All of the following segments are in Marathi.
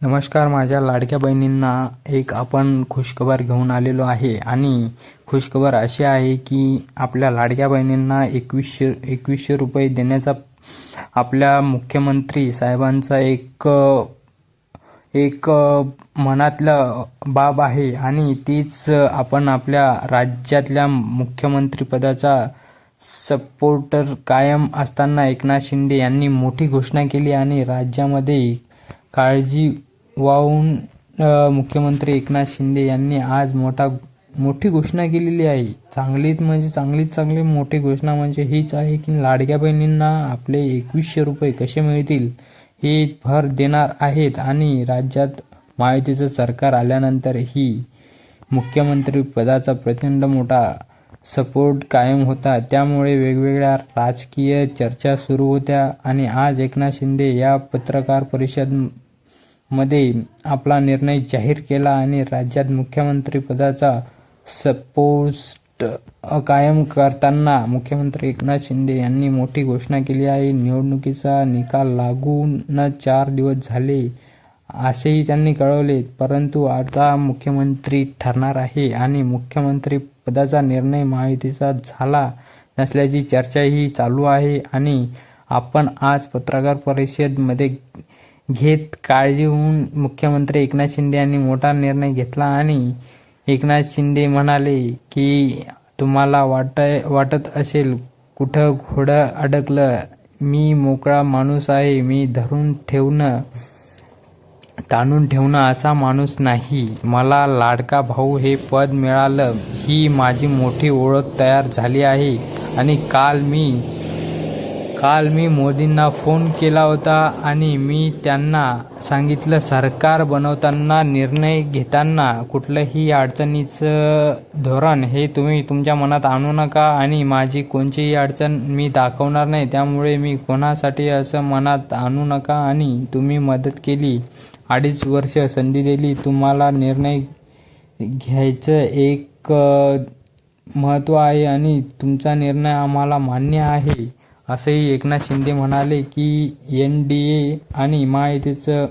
नमस्कार माझ्या लाडक्या बहिणींना एक आपण खुशखबर घेऊन आलेलो आहे. आणि खुशखबर अशी आहे की आपल्या लाडक्या बहिणींना एकवीसशे एकवीसशे रुपये देण्याचा आपल्या मुख्यमंत्री साहेबांचा एक एक मनातलं बाब आहे. आणि तीच आपण आपल्या राज्यातल्या मुख्यमंत्रीपदाचा सपोर्टर कायम असताना एकनाथ शिंदे यांनी मोठी घोषणा केली आणि राज्यामध्ये काळजी वाहून मुख्यमंत्री एकनाथ शिंदे यांनी आज मोठा मोठी घोषणा केलेली आहे. चांगलीच म्हणजे चांगलीच चांगली मोठी घोषणा म्हणजे हीच आहे की लाडक्या बहिणींना आपले एकवीसशे रुपये कसे मिळतील हे भर देणार आहेत आणि राज्यात महायुतीचं सरकार आल्यानंतर ही मुख्यमंत्री पदाचा प्रचंड मोठा सपोर्ट कायम होता. त्यामुळे वेगवेगळ्या राजकीय चर्चा सुरू होत्या आणि आज एकनाथ शिंदे या पत्रकार परिषद मध्ये आपला निर्णय जाहीर केला आणि राज्यात मुख्यमंत्री पदाचा सपोस्ट कायम करताना मुख्यमंत्री एकनाथ शिंदे यांनी मोठी घोषणा केली आहे. निवडणुकीचा निकाल लागून चार दिवस झाले असेही त्यांनी कळवले परंतु आता मुख्यमंत्री ठरणार आहे आणि मुख्यमंत्री पदाचा निर्णय महायुतीचा झाला नसल्याची चर्चाही चालू आहे. आणि आपण आज पत्रकार परिषदमध्ये घेत काळजी होऊन मुख्यमंत्री एकनाथ शिंदे यांनी मोठा निर्णय घेतला आणि एकनाथ शिंदे म्हणाले की तुम्हाला वाट वाटत असेल कुठं घोडं अडकलं मी मोकळा माणूस आहे मी धरून ठेवणं ताणून ठेवणं असा माणूस नाही. मला लाडका भाऊ हे पद मिळालं ही माझी मोठी ओळख तयार झाली आहे आणि काल मी काल मी मोदींना फोन केला होता आणि मी त्यांना सांगितलं सरकार बनवताना निर्णय घेताना कुठलंही अडचणीचं धोरण हे तुम्ही तुमच्या मनात आणू नका आणि माझी कोणतीही अडचण मी दाखवणार नाही. त्यामुळे मी कोणासाठी असं मनात आणू नका आणि तुम्ही मदत केली. अडीच वर्ष संधी दिली. तुम्हाला निर्णय घ्यायचं एक महत्त्व आहे आणि तुमचा निर्णय आम्हाला मान्य आहे. असंही एकनाथ शिंदे म्हणाले की एन डी ए आणि महायुतीचं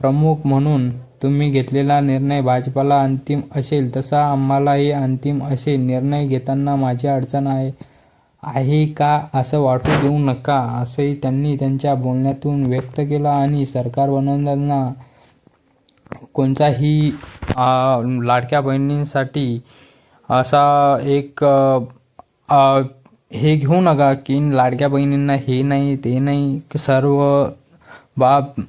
प्रमुख म्हणून तुम्ही घेतलेला निर्णय भाजपाला अंतिम असेल तसा आम्हालाही अंतिम असेल निर्णय घेताना माझी अडचण आहे. आहे का असं वाटू देऊ नका असंही त्यांनी त्यांच्या बोलण्यातून व्यक्त केलं आणि सरकार बनवताना कोणताही लाडक्या बहिणींसाठी असा एक आ, आ, हे घेऊ नका की लाडक्या बहिणींना हे नाही ते नाही की सर्व बाब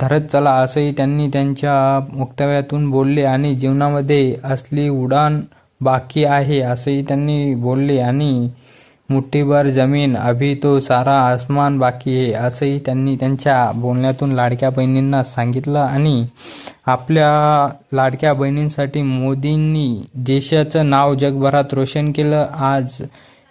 धरत चला असंही त्यांनी त्यांच्या वक्तव्यातून बोलले आणि जीवनामध्ये असली उडान बाकी आहे असंही त्यांनी बोलले आणि मुठ्ठीभर जमीन अभी तो सारा आसमान बाकी आहे असंही त्यांनी त्यांच्या बोलण्यातून लाडक्या बहिणींना सांगितलं आणि आपल्या लाडक्या बहिणींसाठी मोदींनी देशाचं नाव जगभरात रोशन केलं. आज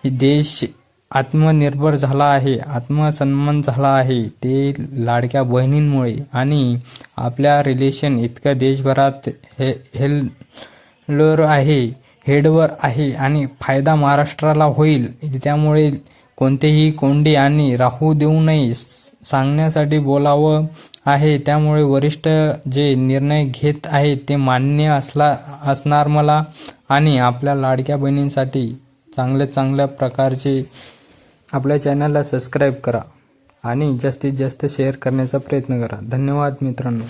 देश आत्मनिर्भर झाला आहे आत्मसन्मान झाला आहे. ते लाडक्या बहिणींमुळे आणि आपल्या रिलेशन इतकं देशभरात हे हेल्लोर आहे हेडवर आहे आणि फायदा महाराष्ट्राला होईल. त्यामुळे कोणतेही कोंडी आणि राहू देऊ नये सांगण्यासाठी बोलावं आहे. त्यामुळे वरिष्ठ जे निर्णय घेत आहेत ते मान्य असला असणार मला आणि आपल्या लाडक्या बहिणींसाठी चांगल्या चांगल्या प्रकारचे आपल्या चॅनलला सबस्क्राईब करा. आणि जास्तीत जास्त शेअर करण्याचा प्रयत्न करा. धन्यवाद मित्रांनो.